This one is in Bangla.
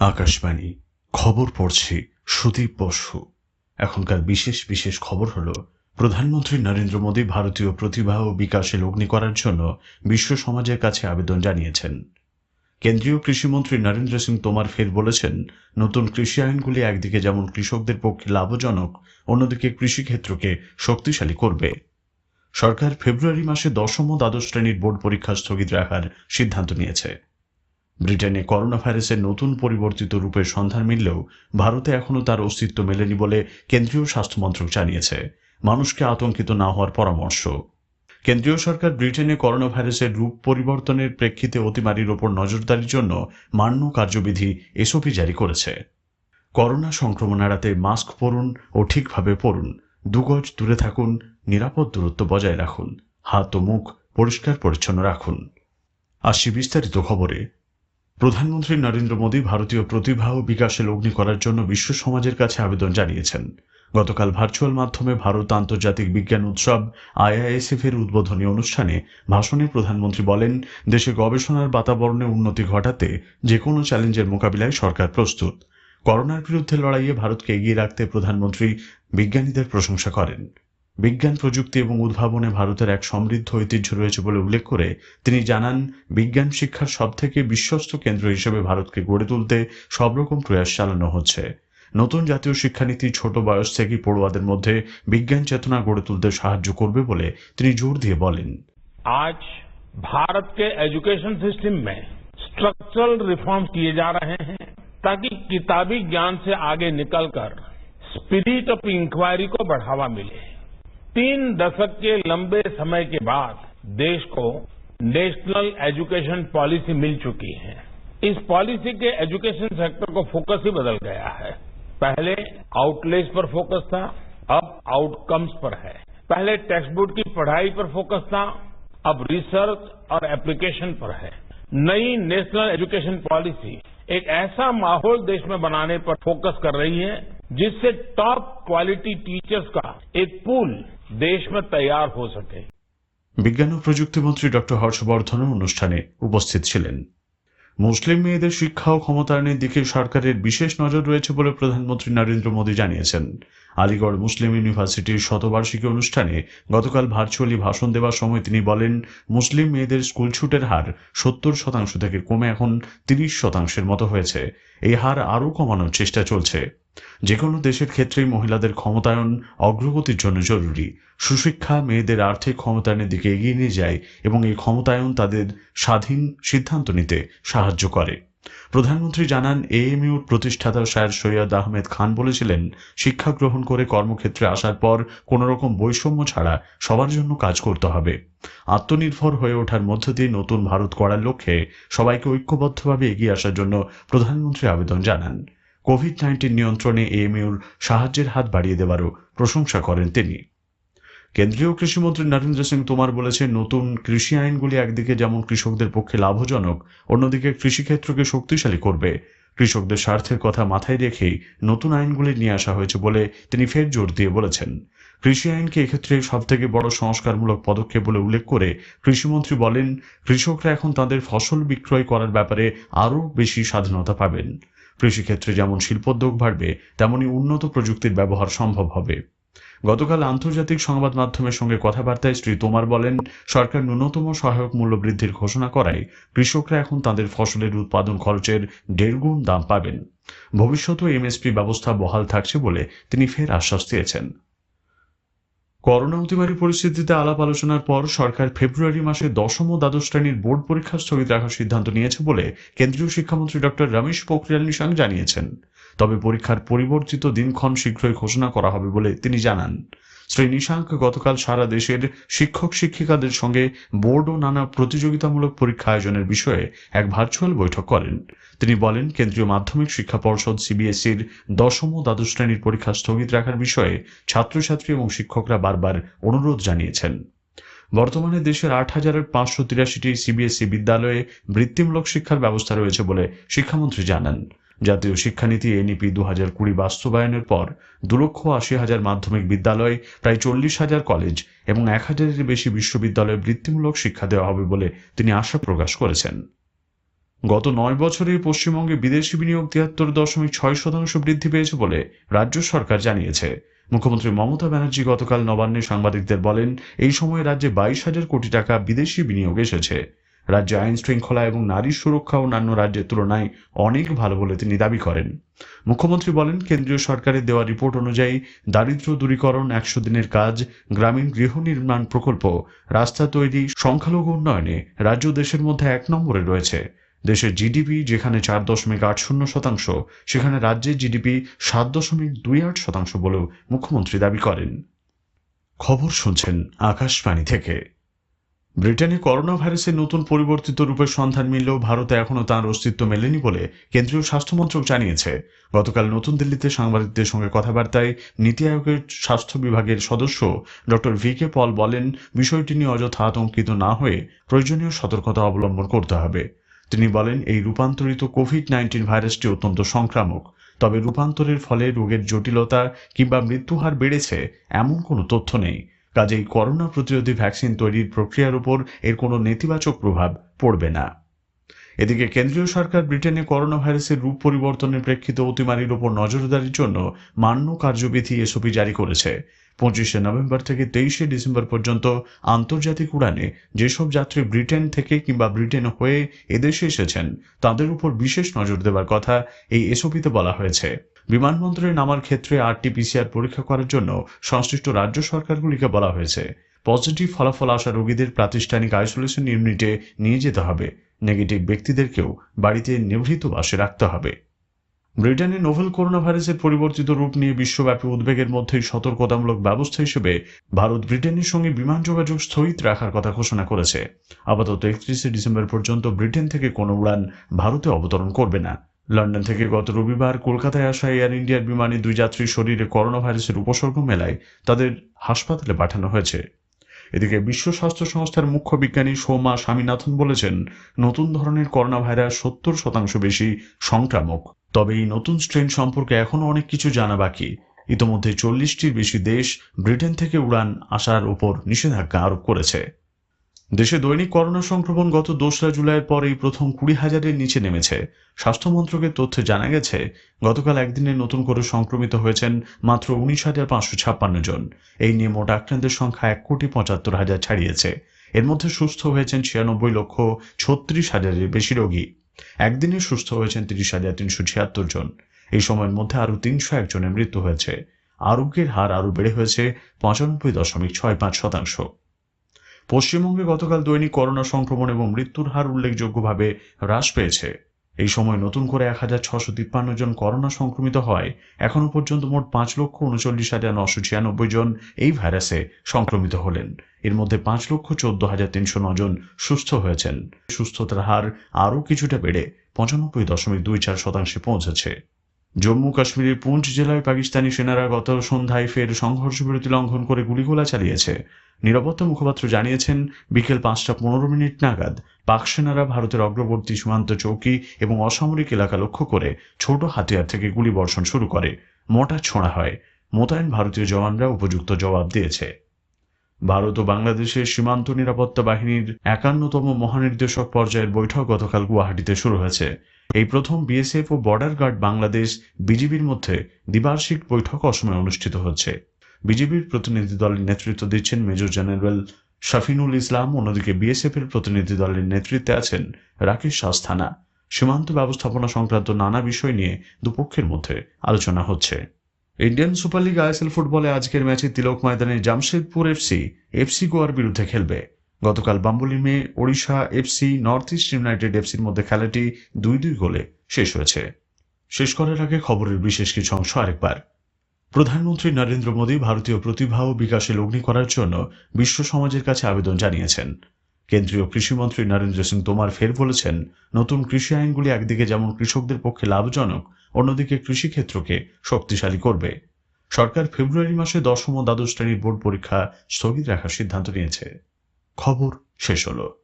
আকাশবাণী, খবর পড়ছি সুদীপ বসু। এখনকার বিশেষ বিশেষ খবর হল, প্রধানমন্ত্রী নরেন্দ্র মোদী ভারতীয় প্রতিভা ও বিকাশে লগ্নি করার জন্য বিশ্ব সমাজের কাছে আবেদন জানিয়েছেন। কেন্দ্রীয় কৃষিমন্ত্রী নরেন্দ্র সিং তোমার ফের বলেছেন, নতুন কৃষি আইনগুলি একদিকে যেমন কৃষকদের পক্ষে লাভজনক, অন্যদিকে কৃষিক্ষেত্রকে শক্তিশালী করবে। সরকার ফেব্রুয়ারি মাসে দশম ও দ্বাদশ শ্রেণির বোর্ড পরীক্ষা স্থগিত রাখার সিদ্ধান্ত নিয়েছে। ব্রিটেনে করোনা ভাইরাসের নতুন পরিবর্তিত রূপের সন্ধান মিললেও ভারতে এখনও তার অস্তিত্ব মেলেনি বলে কেন্দ্রীয় স্বাস্থ্য মন্ত্রক জানিয়েছে। মানুষকে আতঙ্কিত না হওয়ার পরামর্শ। কেন্দ্রীয় সরকার ব্রিটেনে করোনা ভাইরাসের রূপ পরিবর্তনের প্রেক্ষিতে অতিমারির ওপর নজরদারির জন্য মান্য কার্যবিধি এসওপি জারি করেছে। করোনা সংক্রমণ এড়াতে মাস্ক পরুন ও ঠিকভাবে পরুন। দুগজ দূরে থাকুন, নিরাপদ দূরত্ব বজায় রাখুন। হাত ও মুখ পরিষ্কার পরিচ্ছন্ন রাখুন। আসছি বিস্তারিত খবরে। প্রধানমন্ত্রী নরেন্দ্র মোদী ভারতীয় প্রতিভা ও বিকাশে লগ্নি করার জন্য বিশ্ব সমাজের কাছে আবেদন জানিয়েছেন। গতকাল ভার্চুয়াল মাধ্যমে ভারত আন্তর্জাতিক বিজ্ঞান উৎসব আইআইএসএফ এর উদ্বোধনী অনুষ্ঠানে ভাষণে প্রধানমন্ত্রী বলেন, দেশে গবেষণার বাতাবরণে উন্নতি ঘটাতে যে কোনো চ্যালেঞ্জের মোকাবিলায় সরকার প্রস্তুত। করোনার বিরুদ্ধে লড়াইয়ে ভারতকে এগিয়ে রাখতে প্রধানমন্ত্রী বিজ্ঞানীদের প্রশংসা করেন। বিজ্ঞান প্রযুক্তি এবং উদ্ভাবনে ভারতের এক সমৃদ্ধ ঐতিহ্য রয়েছে বলে উল্লেখ করে তিনি জানান বিজ্ঞান শিক্ষার সবথেকে বিশ্বস্ত কেন্দ্র হিসেবে ভারতকে গড়ে তুলতে সব রকম প্রয়াস চালানো হচ্ছে নতুন জাতীয় শিক্ষানীতি ছোট বয়স থেকেই পড়ুয়াদের মধ্যে বিজ্ঞান চেতনা গড়ে তুলতে সাহায্য করবে বলে তিনি জোর দিয়ে বলেন आज भारत के एजुकेशन सिस्टम में स्ट्रक्चरल रिफॉर्म किए जा रहे हैं ताकि किताबी ज्ञान से आगे निकलकर स्पिरिट ऑफ इंक्वायरी को बढ़ावा मिले तीन दशक के लंबे समय के बाद देश को नेशनल एजुकेशन पॉलिसी मिल चुकी है। इस पॉलिसी के एजुकेशन सेक्टर को फोकस ही बदल गया है। पहले आउटलेज पर फोकस था, अब आउटकम्स पर है। पहले टेक्स्ट बुक की पढ़ाई पर फोकस था, अब रिसर्च और एप्लीकेशन पर है। नई नेशनल एजुकेशन पॉलिसी एक ऐसा माहौल देश में बनाने पर फोकस कर रही है, जिससे टॉप क्वालिटी टीचर्स का एक पूल দেশ তৈর হোসে বিজ্ঞান ও প্রযুক্তি মন্ত্রী ডক্টর হর্ষবর্ধন অনুষ্ঠানে উপস্থিত ছিলেন। মুসলিম মেয়েদের শিক্ষা ও ক্ষমতায়নের দিকে সরকারের বিশেষ নজর রয়েছে বলে প্রধানমন্ত্রী নরেন্দ্র মোদী জানিয়েছেন। আলিগড় মুসলিম ইউনিভার্সিটির শতবার্ষিকী অনুষ্ঠানে গতকাল ভার্চুয়ালি ভাষণ দেওয়ার সময় তিনি বলেন, মুসলিম মেয়েদের স্কুল ছুটের হার সত্তর শতাংশ থেকে কমে এখন তিরিশ শতাংশের মতো হয়েছে। এই হার আরও কমানোর চেষ্টা চলছে। যে কোনো দেশের ক্ষেত্রেই মহিলাদের ক্ষমতায়ন অগ্রগতির জন্য জরুরি। সুশিক্ষা, মেয়েদের আর্থিক ক্ষমতায়নের দিকে এগিয়ে নিয়ে যায় এবং এই ক্ষমতায়ন তাদের স্বাধীন সিদ্ধান্ত নিতে সাহায্য করে। প্রধানমন্ত্রী জানান, এএমইউর প্রতিষ্ঠাতা শায়ের সৈয়দ আহমেদ খান বলেছিলেন, শিক্ষা গ্রহণ করে কর্মক্ষেত্রে আসার পর কোনো রকম বৈষম্য ছাড়া সবার জন্য কাজ করতে হবে। আত্মনির্ভর হয়ে ওঠার মধ্য দিয়ে নতুন ভারত করার লক্ষ্যে সবাইকে ঐক্যবদ্ধভাবে এগিয়ে আসার জন্য প্রধানমন্ত্রী আবেদন জানান। কোভিড নাইন্টিন নিয়ন্ত্রণে এএমইউর সাহায্যের হাত বাড়িয়ে দেওয়ারও প্রশংসা করেন তিনি। কেন্দ্রীয় কৃষিমন্ত্রী নরেন্দ্র সিং তোমার বলেছেন, নতুন কৃষি আইনগুলি একদিকে যেমন কৃষকদের পক্ষে লাভজনক, অন্যদিকে কৃষিক্ষেত্রকে শক্তিশালী করবে। কৃষকদের স্বার্থের কথা মাথায় রেখেই নতুন আইনগুলি নিয়ে আসা হয়েছে বলে তিনি ফের জোর দিয়ে বলেছেন। কৃষি আইনকে এক্ষেত্রে সব থেকে বড় সংস্কারমূলক পদক্ষেপ বলে উল্লেখ করে কৃষিমন্ত্রী বলেন, কৃষকরা এখন তাদের ফসল বিক্রয় করার ব্যাপারে আরও বেশি স্বাধীনতা পাবেন। কৃষিক্ষেত্রে যেমন শিল্পোদ্যোগ বাড়বে, তেমনি উন্নত প্রযুক্তির ব্যবহার সম্ভব হবে। গতকাল আন্তর্জাতিক সংবাদ মাধ্যমের সঙ্গে কথাবার্তায় শ্রী তোমার বলেন, সরকার ন্যূনতম সহায়ক মূল্য বৃদ্ধির ঘোষণা করায় কৃষকরা এখন তাদের ফসলের উৎপাদন খরচের দেড় গুণ দাম পাবেন। ভবিষ্যতেও এমএসপি ব্যবস্থা বহাল থাকছে বলে তিনি ফের আশ্বাস দিয়েছেন। করোনা অতিমারী পরিস্থিতিতে আলাপ আলোচনার পর সরকার ফেব্রুয়ারি মাসে দশম ও দ্বাদশ শ্রেণির বোর্ড পরীক্ষা স্থগিত রাখার সিদ্ধান্ত নিয়েছে বলে কেন্দ্রীয় শিক্ষামন্ত্রী ডক্টর রমেশ পোখরিয়াল নিশাঙ্ক জানিয়েছেন। তবে পরীক্ষার পরিবর্তিত দিনক্ষণ শীঘ্রই ঘোষণা করা হবে বলে তিনি জানান। শ্রী নিশাঙ্ক গতকাল সারা দেশের শিক্ষক শিক্ষিকাদের সঙ্গে বোর্ড ও নানা প্রতিযোগিতামূলক পরীক্ষা আয়োজনের বিষয়ে এক ভার্চুয়াল বৈঠক করেন। তিনি বলেন, কেন্দ্রীয় মাধ্যমিক শিক্ষা পর্ষদ সিবিএসইর দশম ও দ্বাদশ শ্রেণির পরীক্ষা স্থগিত রাখার বিষয়ে ছাত্রছাত্রী এবং শিক্ষকরা বারবার অনুরোধ জানিয়েছেন। বর্তমানে দেশের আট হাজারের পাঁচশো তিরাশিটি সিবিএসই বিদ্যালয়ে বৃত্তিমূলক শিক্ষার ব্যবস্থা রয়েছে বলে শিক্ষামন্ত্রী জানান। জাতীয় শিক্ষানীতি এনইপি দু হাজার কুড়ি বাস্তবায়নের পর দু লক্ষ আশি হাজার মাধ্যমিক বিদ্যালয় প্রায় চল্লিশ হাজার কলেজ এবং এক হাজারের বেশি বিশ্ববিদ্যালয়ে বৃত্তিমূলক শিক্ষা দেওয়া হবে বলে তিনি আশা প্রকাশ করেছেন। গত নয় বছরে পশ্চিমবঙ্গে বিদেশি বিনিয়োগ তিয়াত্তর দশমিক ছয় শতাংশ বৃদ্ধি পেয়েছে বলে রাজ্য সরকার জানিয়েছে। মুখ্যমন্ত্রী মমতা ব্যানার্জি গতকাল নবান্নে সাংবাদিকদের বলেন, এই সময়ে রাজ্যে বাইশ হাজার কোটি টাকা বিদেশি বিনিয়োগ এসেছে। রাজ্যে আইন শৃঙ্খলা এবং নারী সুরক্ষা অন্যান্য রাজ্যের তুলনায় অনেক ভালো বলে তিনি দাবি করেন। মুখ্যমন্ত্রী বলেন, কেন্দ্রীয় সরকারের দেওয়া রিপোর্ট অনুযায়ী দারিদ্র দূরীকরণ একশো দিনের কাজ, গ্রামীণ গৃহ নির্মাণ প্রকল্প, রাস্তা তৈরি, সংখ্যালঘু উন্নয়নে রাজ্য দেশের মধ্যে এক নম্বরে রয়েছে। দেশের জিডিপি, যেখানে চার দশমিক আট শূন্য শতাংশ, সেখানে রাজ্যের জিডিপি সাত দশমিক দুই আট শতাংশ বলেও মুখ্যমন্ত্রী দাবি করেন। খবর শুনছেন আকাশবাণী থেকে। ব্রিটেনে করোনা ভাইরাসের নতুন পরিবর্তিত রূপের সন্ধান মিললেও ভারতে এখনও তার অস্তিত্ব মেলেনি বলে কেন্দ্রীয় স্বাস্থ্যমন্ত্রক জানিয়েছে। গতকাল নতুন দিল্লিতে সাংবাদিকদের সঙ্গে কথাবার্তায় নীতি আয়োগের স্বাস্থ্য বিভাগের সদস্য ডক্টর ভি কে পল বলেন, বিষয়টি নিয়ে অযথা আতঙ্কিত না হয়ে প্রয়োজনীয় সতর্কতা অবলম্বন করতে হবে। তিনি বলেন, এই রূপান্তরিত কোভিড নাইন্টিন ভাইরাসটি অত্যন্ত সংক্রামক। তবে রূপান্তরের ফলে রোগের জটিলতা কিংবা মৃত্যুহার বেড়েছে এমন কোনো তথ্য নেই। কাজেই করোনা প্রতিরোধী ভ্যাকসিন তৈরির প্রক্রিয়ার উপর এর কোনো নেতিবাচক প্রভাব পড়বে না। এদিকে কেন্দ্রীয় সরকার ব্রিটেনে করোনা ভাইরাসের রূপ পরিবর্তনের প্রেক্ষিতে অতিমারির ওপর নজরদারির জন্য মান্য কার্যবিধি এসওপি জারি করেছে। পঁচিশে নভেম্বর থেকে তেইশে ডিসেম্বর পর্যন্ত আন্তর্জাতিক উড়ানে যেসব যাত্রী ব্রিটেন থেকে কিংবা ব্রিটেন হয়ে এদেশে এসেছেন, তাদের উপর বিশেষ নজর দেওয়ার কথা এই এসওপিতে বলা হয়েছে। বিমানবন্দরে নামার ক্ষেত্রে আরটিপিসিআর পরীক্ষা করার জন্য সংশ্লিষ্ট রাজ্য সরকারগুলিকে বলা হয়েছে। পজিটিভ ফলাফল আসা রোগীদের প্রাতিষ্ঠানিক আইসোলেশন ইউনিটে নিয়ে যেতে হবে। নেগেটিভ ব্যক্তিদেরকেও বাড়িতে নিভৃত বাসে রাখতে হবে। ব্রিটেনে নোভেল করোনা ভাইরাসের পরিবর্তিত রূপ নিয়ে বিশ্বব্যাপী উদ্বেগের মধ্যেই সতর্কতামূলক ব্যবস্থা হিসেবে ভারত ব্রিটেনের সঙ্গে বিমান যোগাযোগ স্থগিত রাখার কথা ঘোষণা করেছে। আপাতত একত্রিশে ডিসেম্বর পর্যন্ত ব্রিটেন থেকে কোনো উড়ান ভারতে অবতরণ করবে না। লন্ডন থেকে গত রবিবার কলকাতায় আসা এয়ার ইন্ডিয়ার বিমানে দুই যাত্রীর শরীরে করোনা ভাইরাসের উপসর্গ মেলায় তাদের হাসপাতালে পাঠানো হয়েছে। এদিকে বিশ্ব স্বাস্থ্য সংস্থার মুখ্য বিজ্ঞানী সৌমা স্বামীনাথন বলেছেন, নতুন ধরনের করোনা ভাইরাস সত্তর শতাংশ বেশি সংক্রামক। তবে এই নতুন স্ট্রেন সম্পর্কে এখনও অনেক কিছু জানা বাকি। ইতোমধ্যে চল্লিশটির বেশি দেশ ব্রিটেন থেকে উড়ান আসার উপর নিষেধাজ্ঞা আরোপ করেছে। দেশে দৈনিক করোনা সংক্রমণ গত দোসরা জুলাইয়ের পর এই প্রথম কুড়ি হাজারের নিচে নেমেছে। স্বাস্থ্য মন্ত্রকের তথ্যে জানা গেছে, গতকাল একদিনে নতুন করে সংক্রমিত হয়েছেন মাত্র উনিশ হাজার পাঁচশো ছাপ্পান্ন জন। এই নিয়ে মোট আক্রান্তের সংখ্যা এক কোটি পঁচাত্তর হাজার ছাড়িয়েছে। এর মধ্যে সুস্থ হয়েছেন ছিয়ানব্বই লক্ষ ছত্রিশ হাজারের বেশি রোগী। একদিনে সুস্থ হয়েছেন তিরিশ হাজার তিনশো ছিয়াত্তর জন। এই সময়ের মধ্যে আরও তিনশো একজনের মৃত্যু হয়েছে। আরোগ্যের হার আরও বেড়ে হয়েছে পঁচানব্বই দশমিক ছয় পাঁচ শতাংশ। পশ্চিমবঙ্গে গতকাল দৈনিক করোনা সংক্রমণ এবং মৃত্যুর হার উল্লেখযোগ্যভাবে হ্রাস পেয়েছে। এই সময় নতুন করে এক হাজার ছশো তিপ্পান্ন জন করোনা সংক্রমিত হয়। এখনও পর্যন্ত মোট পাঁচ লক্ষ উনচল্লিশ হাজার নশো ছিয়ানব্বই জন এই ভাইরাসে সংক্রমিত হলেন। এর মধ্যে পাঁচ লক্ষ চোদ্দ হাজার তিনশো জন সুস্থ হয়েছেন। সুস্থতার হার আরও কিছুটা বেড়ে পঁচানব্বই দশমিক দুই চার শতাংশে পৌঁছেছে। জম্মু কাশ্মীরের পুঞ্চ জেলায় পাকিস্তানি সেনারা গত সন্ধ্যায় ফের সংঘর্ষ বিরতি লঙ্ঘন করে গুলিগোলা চালিয়েছে। নিরাপত্তা মুখপাত্র জানিয়েছেন, বিকেল পাঁচটা পনেরো মিনিট নাগাদ পাক সেনারা ভারতের অগ্রবর্তী সীমান্ত চৌকি এবং অসামরিক এলাকা লক্ষ্য করে ছোট হাতিয়ার থেকে গুলি বর্ষণ শুরু করে। মোটা ছোঁড়া হয়। মোতায়েন ভারতীয় জওয়ানরা উপযুক্ত জবাব দিয়েছে। ভারত ও বাংলাদেশের সীমান্ত নিরাপত্তা বাহিনীর একান্নতম মহানির্দেশক পর্যায়ের বৈঠক গতকাল গুয়াহাটিতে শুরু হয়েছে। এই প্রথম বিএসএফ ও বর্ডার গার্ড বাংলাদেশ বিজিবির মধ্যে দ্বিবার্ষিক বৈঠক অসময়ে অনুষ্ঠিত হচ্ছে। বিজেপির প্রতিনিধি দলের নেতৃত্ব দিচ্ছেন মেজর জেনারেল শাফিনুল ইসলাম অন্যদিকে বিএসএফ এর প্রতিনিধি দলের নেতৃত্বে আছেন রাকেশ আস্থানা সীমান্ত ব্যবস্থাপনা সংক্রান্ত নানা বিষয় নিয়ে দুপক্ষের মধ্যে আলোচনা হচ্ছে। ইন্ডিয়ান সুপার লিগ আইএসএল ফুটবলে আজকের ম্যাচে তিলক ময়দানে জামশেদপুর এফসি এফসি গোয়ার বিরুদ্ধে খেলবে। গতকাল বাম্বুলিমে Odisha FC, North East United এফসির মধ্যে খেলাটি দুই দুই গোলে শেষ হয়েছে। শেষ করার আগে খবরের বিশেষ কিছু অংশ আরেকবার। প্রধানমন্ত্রী নরেন্দ্র মোদী ভারতীয় প্রতিভা ও বিকাশে লগ্নি করার জন্য বিশ্ব সমাজের কাছে আবেদন জানিয়েছেন। কেন্দ্রীয় কৃষিমন্ত্রী নরেন্দ্র সিং তোমার ফের বলেছেন, নতুন কৃষি আইনগুলি একদিকে যেমন কৃষকদের পক্ষে লাভজনক অন্যদিকে কৃষিক্ষেত্রকে শক্তিশালী করবে। সরকার ফেব্রুয়ারি মাসে দশম ও দ্বাদশ শ্রেণির বোর্ড পরীক্ষা স্থগিত রাখার সিদ্ধান্ত নিয়েছে। খবর শেষ হলো।